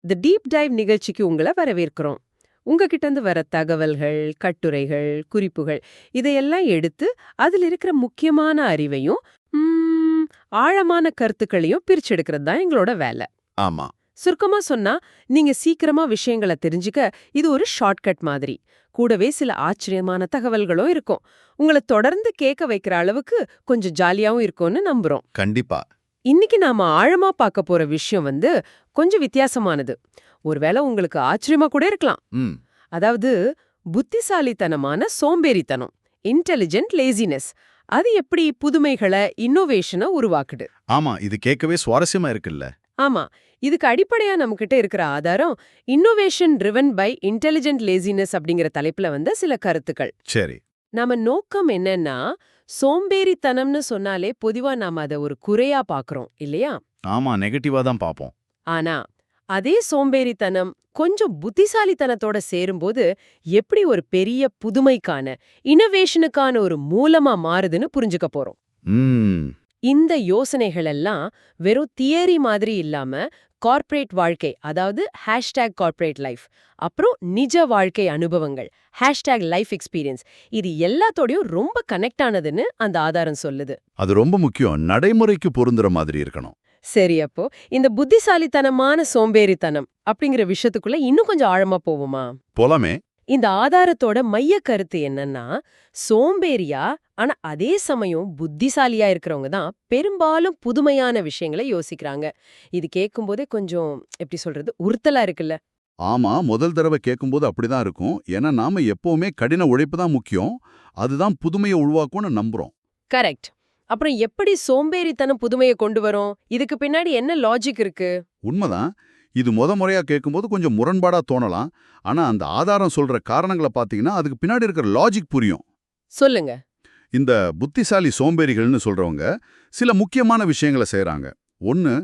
தி deep dive நிகழ்ச்சிக்கு உங்களை வரவேற்கிறோம். உங்ககிட்ட இருந்து வர தகவல்கள் கட்டுரைகள் குறிப்புகள் இதையெல்லாம் எடுத்து அதில் இருக்கிற முக்கியமான அறிவையும் ஆழமான கருத்துக்களையும் பிரிச்செடுக்கிறது தான் எங்களோட வேலை. ஆமா. சுருக்கமா சொன்னா நீங்க சீக்கிரமா விஷயங்களை தெரிஞ்சுக்க இது ஒரு ஷார்ட்கட் மாதிரி. கூடவே சில ஆச்சரியமான தகவல்களும் இருக்கும். உங்களை தொடர்ந்து கேட்க வைக்கிற அளவுக்கு கொஞ்சம் ஜாலியாவும் இருக்கும்னு நம்புறோம். கண்டிப்பா. இன்னைக்கு நாம ஆழமா பார்க்க போற விஷயம் வந்து கொஞ்சம் வித்தியாசமான ஒருவேளை உங்களுக்கு ஆச்சரியமா கூட இருக்கலாம். அதாவது புத்திசாலித்தனமான சோம்பேறித்தனம் இன்டெலிஜென்ட் லேசினஸ் அது எப்படி புதுமைகளை இன்னோவேஷனை உருவாக்குது? ஆமா இது கேட்கவே சுவாரஸ்யமா இருக்குல்ல. ஆமா இதுக்கு அடிப்படையா நம்மகிட்ட இருக்கிற ஆதாரம் innovation driven by intelligent laziness அப்படிங்கிற தலைப்புல வந்த சில கருத்துக்கள். சரி. நாம நோக்கம் என்னன்னா சோம்பேறித்தனம்னு சொன்னாலே பொதுவா நாம அதை ஒரு குறையா பாக்குறோம் இல்லையா? ஆமா நெகட்டிவா தான் பாப்போம். ஆனா அதே சோம்பேறித்தனம் கொஞ்சம் புத்திசாலித்தனத்தோட சேரும்போது எப்படி ஒரு பெரிய புதுமைக்கான இனோவேஷனுக்கான ஒரு மூலமா மாறுதுன்னு புரிஞ்சுக்க போறோம். இந்த யோசனைகள் எல்லாம் வெறும் தியரி மாதிரி இல்லாம கார்ப்பரேட் வாழ்க்கை அதாவது ஹேஷ்டேக் கார்ப்பரேட் லைஃப் அப்புறம் நிஜ வாழ்க்கை அனுபவங்கள் ஹேஷ்டேக் லைஃப் எக்ஸ்பீரியன்ஸ் இது எல்லாத்தோடையும் ரொம்ப கனெக்ட் ஆனதுன்னு அந்த ஆதாரம் சொல்லுது. அது ரொம்ப முக்கியம். நடைமுறைக்கு பொருந்துற மாதிரி இருக்கணும். சரி அப்போ இந்த புத்திசாலித்தனமான சோம்பேறித்தனம் அப்படிங்கிற விஷயத்துக்குள்ள இன்னும் கொஞ்சம் ஆழமா போவோமா? போலாமே. இந்த ஆதாரத்தோட மைய கருத்து என்னன்னா சோம்பேறியா ஆனா அதே சமயம் புத்திசாலியா இருக்கிறவங்க தான் பெரும்பாலும் புதுமையான விஷயங்களை யோசிக்கிறாங்க. இது கேட்கும்போதே கொஞ்சம் எப்படி சொல்றது உறுத்தலா இருக்குல்ல. ஆமா முதல் தடவை கேட்கும்போது அப்படிதான் இருக்கும். ஏன்னா நாம எப்பவுமே கடின உழைப்பு தான் முக்கியம். அதுதான் புதுமையை உருவாக்கும்னு நம்புறோம். கரெக்ட். அப்புறம் எப்படி சோம்பேறித்தனம் புதுமையை கொண்டு வரும்? இதுக்கு பின்னாடி என்ன லாஜிக் இருக்கு? உண்மைதான். இது முத முறையா கேட்கும்போது கொஞ்சம் முரண்பாடா தோணலாம். ஆனா அந்த ஆதாரம் சொல்ற காரணங்களை பாத்தீங்கன்னா அதுக்கு பின்னாடி இருக்கிற லாஜிக் புரியும். சொல்லுங்க. இந்த புத்திசாலி சோம்பேறிகள்னு சொல்றவங்க சில முக்கியமான விஷயங்களை செய்றாங்க. ஒன்னு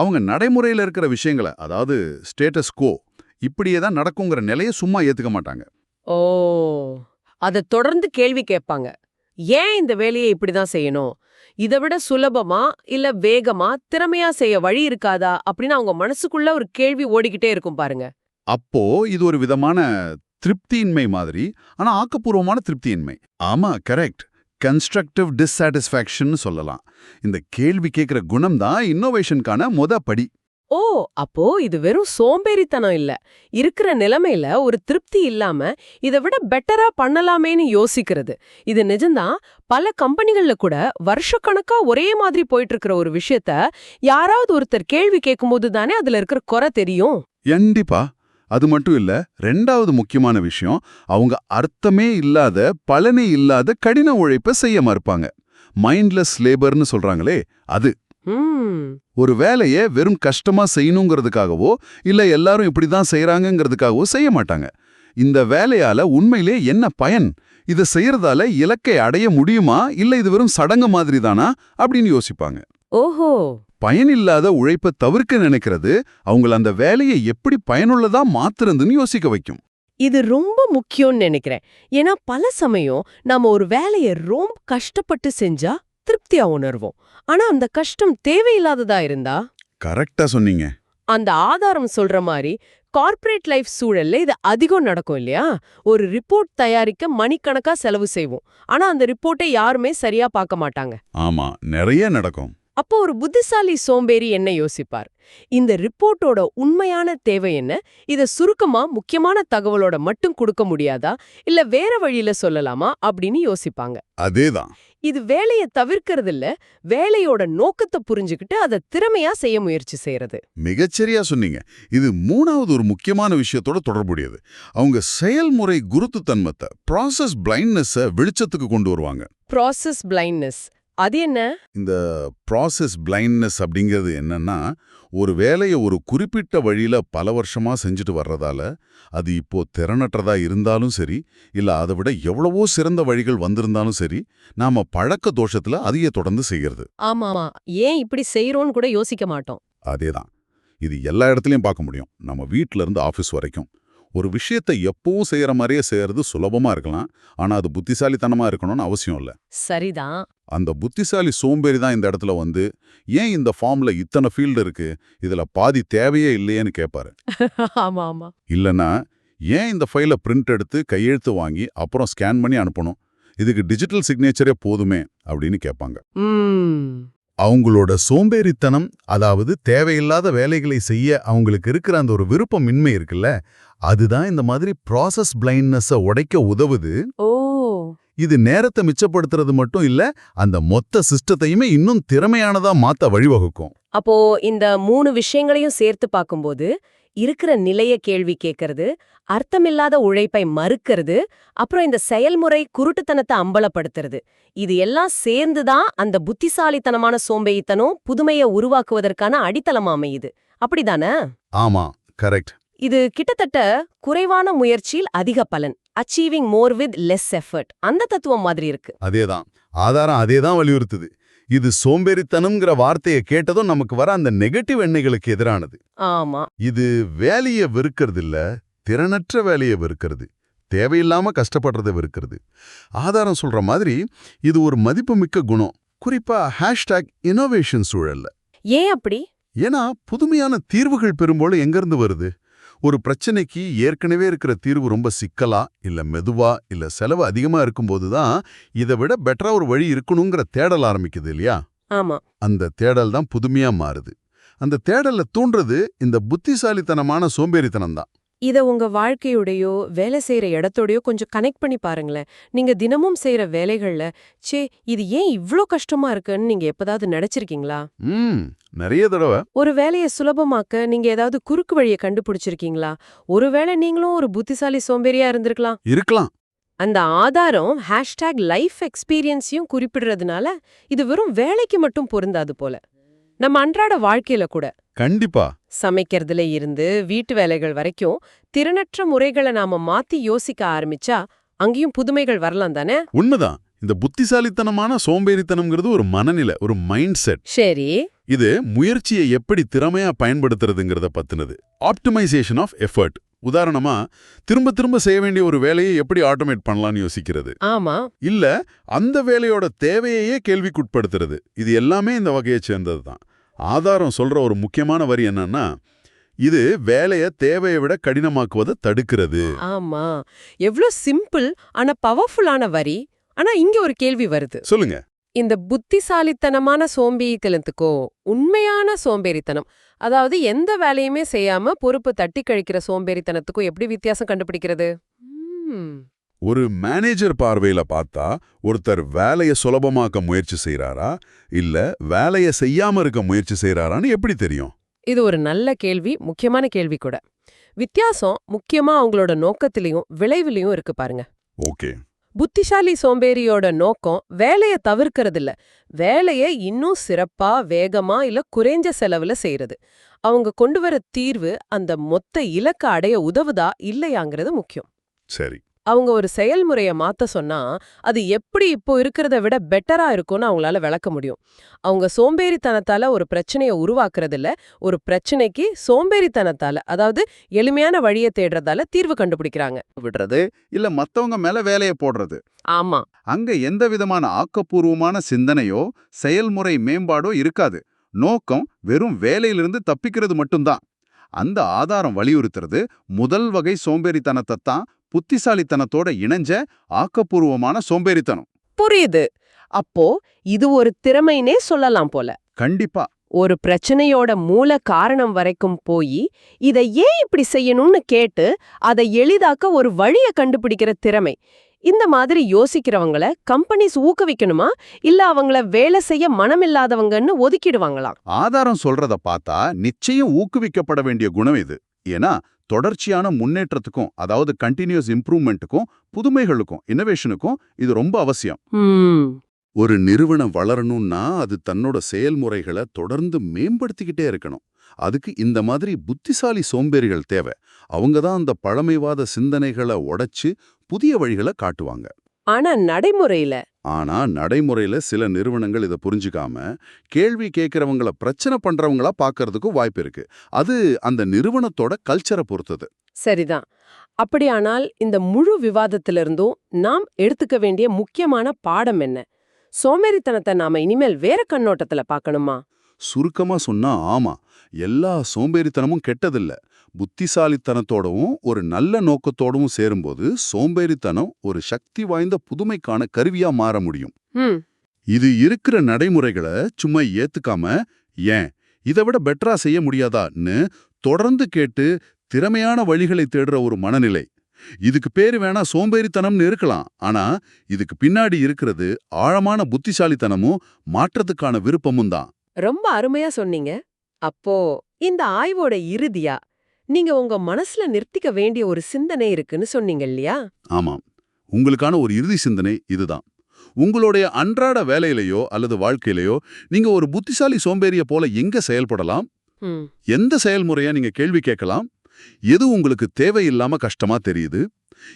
அவங்க நடைமுறையில இருக்கிற விஷயங்களை அதாவது ஸ்டேட்டஸ் கோ இப்படியே தான் நடக்குங்கிற நிலையை சும்மா ஏத்துக்க மாட்டாங்க. ஓ அத தொடர்ந்து கேள்வி கேட்பாங்க. ஏன் இந்த வேலையை இப்படிதான் செய்யணும்? இதை விட சுலபமா இல்ல வேகமா திறமையா செய்ய வழி இருக்காதா? அப்படின்னு அவங்க மனசுக்குள்ள ஒரு கேள்வி ஓடிக்கிட்டே இருக்கும் பாருங்க. அப்போ இது ஒரு விதமான திருப்தியின்மை மாதிரி ஆனா ஆக்கப்பூர்வமான திருப்தியின்மை. ஆமா கரெக்ட் கன்ஸ்ட்ரக்டிவ் டிஸ்சாட்டிஸ்ஃபேக்ஷன் சொல்லலாம். இந்த கேள்வி கேட்கிற குணம் தான் இன்னோவேஷனுக்கான முத படி. ஓ அப்போ இது வெறும் சோம்பேறித்தனம் இல்ல. இருக்கிற நிலைமையில ஒரு திருப்தி இல்லாம இதை விட பெட்டரா பண்ணலாமேன்னு யோசிக்கிறது. இது நிஜம்தான். பல கம்பெனிகள்ல கூட வருஷக்கணக்கா ஒரே மாதிரி போயிட்டு இருக்கிற ஒரு விஷயத்த யாராவது ஒருத்தர் கேள்வி கேட்கும்போது தானே அதுல இருக்கிற குறை தெரியும். கண்டிப்பா. அது மட்டும் இல்ல ரெண்டாவது முக்கியமான விஷயம் அவங்க அர்த்தமே இல்லாத பலனே இல்லாத கடின உழைப்பை செய்ய மறுப்பாங்க. மைண்ட்லெஸ் லேபர்னு சொல்றாங்களே அது. ஒரு வேலையை வெறும் கஷ்டமா செய்யணுங்கிறதுக்காகவோ இல்ல எல்லாரும் இப்படிதான் செய்யறாங்கங்கிறதுக்காகவோ செய்ய மாட்டாங்க. இந்த வேலையால உண்மையிலே என்ன பயன்? இதை செய்யறதால இலக்கை அடைய முடியுமா? இல்ல இது வெறும் சடங்கு மாதிரி தானா அப்படின்னு யோசிப்பாங்க. ஓஹோ! பயனில்லாத உழைப்பை தவிர்க்க நினைக்கிறது அவங்கள அந்த வேலையை எப்படி பயனுள்ளதா மாத்துறதுன்னு யோசிக்க வைக்கும். இது ரொம்ப முக்கியம்னு நினைக்கிறேன். ஏன்னா பல சமயம் நாம ஒரு வேலையை ரொம்ப கஷ்டப்பட்டு செஞ்சா திருப்தியா உணர்வோம். ஆனா அந்த கஷ்டம் தேவையில்லாததா இருந்தா? கரெக்டா சொன்னீங்க. அந்த ஆதாரம் சொல்ற மாதிரி கார்ப்பரேட் லைஃப் சூழல்ல இது அதிகம் நடக்கும் இல்லையா? ஒரு ரிப்போர்ட் தயாரிக்க மணிக்கணக்கா செலவு செய்வோம். ஆனா அந்த ரிப்போர்ட்டை யாருமே சரியா பார்க்க மாட்டாங்க. ஆமா நிறைய நடக்கும். அப்போ ஒரு புத்திசாலி சோம்பேறி என்ன யோசிப்பார்? இந்த ரிப்போர்ட்டோட உண்மையான தேவை என்ன? இத சுருக்கமா முக்கியமான தகவலோட மட்டும் கொடுக்க முடியாதா? இல்ல வேற வழியில சொல்லலாமா? அப்படின்னு யோசிப்பாங்க. அதேதான். இது வேலையை தவிர்க்கிறது இல்ல வேலையோட நோக்கத்தை புரிஞ்சுக்கிட்டு அதை திறமையா செய்ய முயற்சி செய்யறது மிகச்சரியா சொன்னீங்க. இது மூணாவது ஒரு முக்கியமான விஷயத்தோட தொடர்புடையது. அவங்க செயல்முறை குருத்துத்தன்மத்தை ப்ராசஸ் பிளைண்ட்னஸை வெளிச்சத்துக்கு கொண்டு வருவாங்க. ப்ராசஸ் பிளைண்ட்னஸ் அது என்ன? இந்த ப்ராசஸ் பிளைண்ட்னஸ் அப்படிங்கிறது என்னன்னா ஒரு வேலையை ஒரு குறிப்பிட்ட வழியில பல வருஷமா செஞ்சுட்டு வர்றதால அது இப்போ திறனற்றதா இருந்தாலும் சரி இல்ல அதை விட எவ்வளவோ சிறந்த வழிகள் வந்திருந்தாலும் சரி நாம பழக்க தோஷத்துல அதையே தொடர்ந்து செய்யறது. ஆமா ஆமா. ஏன் இப்படி செய்யறோம்னு கூட யோசிக்க மாட்டோம். அதேதான். இது எல்லா இடத்துலயும் பார்க்க முடியும். நம்ம வீட்ல இருந்து ஆபீஸ் வரைக்கும். ஒரு விஷயத்தை எப்பவும் செய்யற மாதிரியே செய்யறது சுலபமா இருக்கலாம். ஆனா அது புத்திசாலித்தனமா இருக்கணும்னு அவசியம் இல்ல. சரிதான். அந்த புத்திசாலி சோம்பேறி தான் இந்த இடத்துல வந்து ஏன் இந்த ஃபார்ம்ல இத்தனை ஃபீல்டு இருக்கு? இதுல பாதி தேவையே இல்லையேன்னு கேட்பாரு ஆமா ஆமா இல்லனா ஏன் இந்த ஃபைலை பிரிண்ட் எடுத்து கையெழுத்து வாங்கி அப்புறம் ஸ்கேன் பண்ணி அனுப்பணும்? இதுக்கு டிஜிட்டல் சிக்னேச்சரே போதுமே அப்படின்னு கேட்பாங்க அவங்களோட சோம்பேறித்தனம் அதாவது தேவையில்லாத வேலைகளை செய்ய அவங்களுக்கு இருக்கிற அந்த ஒரு விருப்பமின்மை இருக்குல்ல அதுதான் இந்த மாதிரி ப்ராசஸ் பிளைண்ட்னஸை உடைக்க உதவுது. ஓ. இது நேரத்தை மிச்சப்படுத்துறது மட்டும் இல்ல அந்த மொத்த சிஸ்டத்தையுமே இன்னும் திறமையானதா மாத்த வழிவகுக்கும். அப்போ இந்த மூணு விஷயங்களையும் சேர்த்து பார்க்கும்போது இருக்கிற நிலைய கேள்வி கேட்கறது அர்த்தமில்லாத உழைப்பை மறுக்கிறது அப்புறம் இந்த செயல்முறை குருட்டுத்தனத்தை அம்பலப்படுத்துறது. இது எல்லாம் சேர்ந்துதான் அந்த புத்திசாலித்தனமான சோம்பேறித்தனம் புதுமையை உருவாக்குவதற்கான அடித்தளம் அமையுது. அப்படிதானே? ஆமா கரெக்ட். இது கிட்டத்தட்ட குறைவான முயற்சியில் அதிக பலன். Achieving more with less effort அந்த தத்துவம் மாதிரி இருக்கு. அதேதான். ஆதாரம் அதேதான் வலியுறுத்துது. இது சோம்பேறித்தனம்ங்கிற வார்த்தையை கேட்டதும் நமக்கு வர அந்த நெகட்டிவ் எண்ணெய்களுக்கு எதிரானது. ஆமா. இது வேலையை வெறுக்கிறது இல்ல திறனற்ற வேலையை வெறுக்கிறது. தேவையில்லாம கஷ்டப்படுறதை வெறுக்கிறது. ஆதாரம் சொல்ற மாதிரி இது ஒரு மதிப்புமிக்க குணம். குறிப்பா ஹேஷ்டாக் இனோவேஷன் சூழல்ல. ஏன் அப்படி? ஏன்னா புதுமையான தீர்வுகள் பெரும்போது எங்கிருந்து வருது? ஒரு பிரச்சனைக்கு ஏற்கனவே இருக்கிற தீர்வு ரொம்ப சிக்கலா இல்ல மெதுவா இல்ல செலவு அதிகமா இருக்கும்போது தான் இதை விட பெட்டரா ஒரு வழி இருக்கணுங்கிற தேடல் ஆரம்பிக்குது இல்லையா? ஆமா. அந்த தேடல் தான் புதுமையா மாறுது. அந்த தேடல்ல தூண்டுறது இந்த புத்திசாலித்தனமான சோம்பேறித்தனம் தான். இத உங்க வாழ்க்கையோடையோ வேலை செய்யற இடத்தோடயோ கொஞ்சம் கனெக்ட் பண்ணி பாருங்களேன். நீங்க தினமும் செய்யற வேலைகள்ல ச்சே இது ஏன் இவ்ளோ கஷ்டமா இருக்குன்னு நீங்க எப்பதாவது நினைச்சிருக்கீங்களா? ம் நிறைய தடவை. ஒரு வேலையை சுலபமாக்க நீங்க ஏதாவது குறுக்கு வழியை கண்டுபிடிச்சிருக்கீங்களா? ஒருவேளை நீங்களும் ஒரு புத்திசாலி சோம்பேறியா இருந்திருக்கலாம். இருக்கலாம். அந்த ஆதாரம் ஹேஷ்டேக் லைஃப் எக்ஸ்பீரியன்ஸையும் குறிப்பிடுறதுனால இது வெறும் வேலைக்கு மட்டும் பொருந்தாது போல. நம்ம அன்றாட வாழ்க்கையில கூட. கண்டிப்பா. சமைக்கிறதுல இருந்து வீட்டு வேலைகள் வரைக்கும் திறனற்ற முறைகளை நாம மாத்தி யோசிக்க ஆரம்பிச்சா அங்கேயும் புதுமைகள் வரலாம் தானே? உண்மைதான். இந்த புத்திசாலித்தனமான சோம்பேறித்தனம்ங்கிறது ஒரு மனநிலை ஒரு மைண்ட் செட். சரி. இது முயற்சியை எப்படி திறமையா பயன்படுத்துறதுங்கிறத பத்தினது. Optimisation of effort. உதாரணமா திரும்ப திரும்ப செய்ய வேண்டிய ஒரு வேலையை எப்படி ஆட்டோமேட் பண்ணலாம்னு யோசிக்கிறது. ஆமா. இல்ல அந்த வேலையோட தேவையையே கேள்விக்குட்படுத்துறது. இது எல்லாமே இந்த வகையைச் சேர்ந்தது தான் ஆதாரம் சொல்ற ஒரு முக்கியமான வரி என்னன்னா இது வேலையை தேவையை விட கடினமாக்குவதை தடுக்கிறது. ஆமா. எவ்ளோ சிம்பிள் ஆனா பவர்ஃபுல்லான வரி. ஆனா இங்க ஒரு கேள்வி வருது. சொல்லுங்க. இந்த புத்திசாலித்தனமான சோம்பேறித்தனத்துக்கோ உண்மையான சோம்பேறித்தனம் அதாவது எந்த வேலையுமே செய்யாம பொறுப்பு தட்டி கழிக்கிற சோம்பேறித்தனத்துக்கும் எப்படி வித்தியாசம் கண்டுபிடிக்கிறது? ஒரு மேனேஜர் பார்வையில பார்த்தா ஒருத்தர் வேலையை சுலபமாக்க முயற்சி செய்றாரா? இல்ல வேலையை செய்யாம இருக்க முயற்சி செய்றாரான்னு எப்படி தெரியும்? இது ஒரு நல்ல கேள்வி முக்கியமான கேள்வி கூட. வித்தியாசம் முக்கியமா அவங்களோட நோக்கத்திலையும் விளைவிலையும் இருக்கு பாருங்க. ஓகே. புத்திசாலி சோம்பேறியோட நோக்கம் வேலைய தவிர்க்கறது இல்ல வேலைய இன்னும் சிறப்பா வேகமா இல்ல குறைஞ்ச செலவுல செய்யறது அவங்க கொண்டு வர தீர்வு அந்த மொத்த இலக்க அடைய உதவுதா இல்லையாங்கிறது முக்கியம். சரி. அவங்க ஒரு செயல்முறைய மாத்த சொன்னா அது எப்படி இப்போ இருக்கிறத விட பெட்டரா இருக்கும்னு அவங்களால விளக்க முடியும். அவங்க சோம்பேறித்தனத்தால ஒரு பிரச்சனைய உருவாக்குறது இல்ல ஒரு பிரச்சனைக்கு சோம்பேறித்தனத்தால அதாவது எளிமையான வழியை தேடுறதால தீர்வு கண்டுபிடிக்கிறாங்க. விடுறது இல்ல மத்தவங்க மேல வேலையை போடுறது. ஆமா. அங்க எந்த விதமான ஆக்கப்பூர்வமான சிந்தனையோ செயல்முறை மேம்பாடோ இருக்காது. நோக்கம் வெறும் வேலையிலிருந்து தப்பிக்கிறது மட்டும்தான். அந்த ஆதாரம் வலியுறுத்துறது முதல் வகை சோம்பேறித்தனத்தை தான் புத்திசாலித்தனத்தோட இணைஞ்ச ஆக்கப்பூர்வமான சோம்பேறித்தனம். புரியுது. அப்போ இது ஒரு திறமைனே சொல்லலாம் போல. கண்டிப்பா. ஒரு பிரச்சனையோட மூல காரணம் வரைக்கும் போய் இத ஏன் இப்படி செய்யணும்னு கேட்டு அதை எளிதாக்க ஒரு வழிய கண்டுபிடிக்கிற திறமை. இந்த மாதிரி யோசிக்கிறவங்கள கம்பெனிஸ் ஊக்குவிக்கணுமா? இல்ல அவங்கள வேலை செய்ய மனமில்லாதவங்கன்னு ஒதுக்கிடுவாங்களாம் ஆதாரம் சொல்றத பார்த்தா நிச்சயம் ஊக்குவிக்கப்பட வேண்டிய குணம் இது. ஏன்னா தொடர்ச்சியான முன்னேற்றத்துக்கும் அதாவது கண்டினியூஸ் இம்ப்ரூவ்மெண்ட்டுக்கும் புதுமைகளுக்கும் இன்னோவேஷனுக்கும் இது ரொம்ப அவசியம். ஒரு நிறுவனம் வளரணும்னா அது தன்னோட செயல்முறைகளை தொடர்ந்து மேம்படுத்திக்கிட்டே இருக்கணும். அதுக்கு இந்த மாதிரி புத்திசாலி சோம்பேறிகள் தேவை. அவங்க தான் அந்த பழமைவாத சிந்தனைகளை உடைச்சு புதிய வழிகளை காட்டுவாங்க. ஆனா நடைமுறையில ஆனா நடைமுறையில சில நிறுவனங்கள் இதை புரிஞ்சுக்காம கேள்வி கேட்கறவங்கள பிரச்சனை பண்றவங்களா பார்க்கறதுக்கும் வாய்ப்பு இருக்கு. அது அந்த நிறுவனத்தோட கல்ச்சரை பொறுத்தது. சரிதான். அப்படியானால் இந்த முழு விவாதத்திலிருந்தும் நாம் எடுத்துக்க வேண்டிய முக்கியமான பாடம் என்ன? சோம்பேறித்தனத்தை நாம இனிமேல் வேற கண்ணோட்டத்துல பார்க்கணுமா சுருக்கமா சொன்னா ஆமா. எல்லா சோம்பேறித்தனமும் கெட்டதில்ல. புத்திசாலித்தனத்தோடவும் ஒரு நல்ல நோக்கத்தோடவும் சேரும்போது சோம்பேறித்தனம் ஒரு சக்தி வாய்ந்த புதுமைக்கான கருவியா மாற முடியும். இது இருக்கிற நடைமுறைகளை சும்மா ஏத்துக்காம ஏன் இதை விட பெட்டரா செய்ய முடியாதான்னு தொடர்ந்து கேட்டு திறமையான வழிகளை தேடுற ஒரு மனநிலை. இதுக்கு பேரு வேணா சோம்பேறித்தனம்னு இருக்கலாம். ஆனா இதுக்கு பின்னாடி இருக்கிறது ஆழமான புத்திசாலித்தனமும் மாற்றத்துக்கான விருப்பமும் தான். ரொம்ப அருமையா சொன்னீங்க. அப்போ இந்த ஆய்வோட இறுதியா நீங்க உங்க மனசுல நிறுத்திக்க வேண்டிய ஒரு சிந்தனை இருக்குன்னு சொன்னீங்க இல்லையா? ஆமாம். உங்களுக்கான ஒரு இறுதி சிந்தனை இதுதான். உங்களுடைய அன்றாட வேலையிலையோ அல்லது வாழ்க்கையிலையோ நீங்க ஒரு புத்திசாலி சோம்பேறிய போல எங்க செயல்படலாம்? எந்த செயல்முறையா நீங்க கேள்வி கேட்கலாம்? எது உங்களுக்கு தேவையில்லாம கஷ்டமா தெரியுது?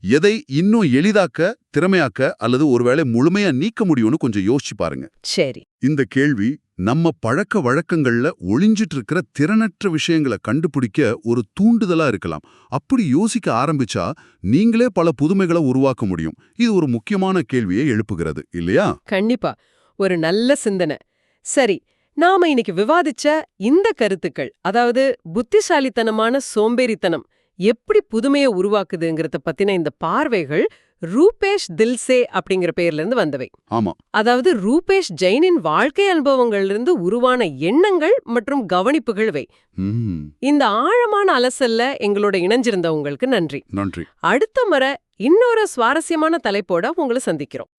எதை இன்னும் எளிதாக்க திறமையாக்க அல்லது ஒருவேளை முழுமையா நீக்க முடியும்னு கொஞ்சம் யோசிச்சு பாருங்க. சரி. இந்த கேள்வி நம்ம பழக்க வழக்கங்கள்ல ஒளிஞ்சிட்டு இருக்கிற திறனற்ற விஷயங்களை கண்டுபிடிக்க ஒரு தூண்டுதலா இருக்கலாம். அப்படி யோசிக்க ஆரம்பிச்சா நீங்களே பல புதுமைகளை உருவாக்க முடியும். இது ஒரு முக்கியமான கேள்வியை எழுப்புகிறது இல்லையா? கண்டிப்பா. ஒரு நல்ல சிந்தனை. சரி நாம இன்னைக்கு விவாதிச்ச இந்த கருத்துக்கள் அதாவது புத்திசாலித்தனமான சோம்பேறித்தனம் எப்படி புதுமையை உருவாக்குதுங்கிறத பத்தின இந்த பார்வைகள் ரூபேஷ் தில்சே அப்படிங்கிற பேர்ல இருந்து வந்தவை. ஆமா. அதாவது ரூபேஷ் ஜெயினின் வாழ்க்கை அனுபவங்கள்ல உருவான எண்ணங்கள் மற்றும் கவனிப்புகள் வை ம், இந்த ஆழமான அலசல்ல எங்களோட இணைஞ்சிருந்தவங்களுக்கு நன்றி. நன்றி. அடுத்த முறை இன்னொரு சுவாரஸ்யமான தலைப்போட உங்களை சந்திக்கிறோம்.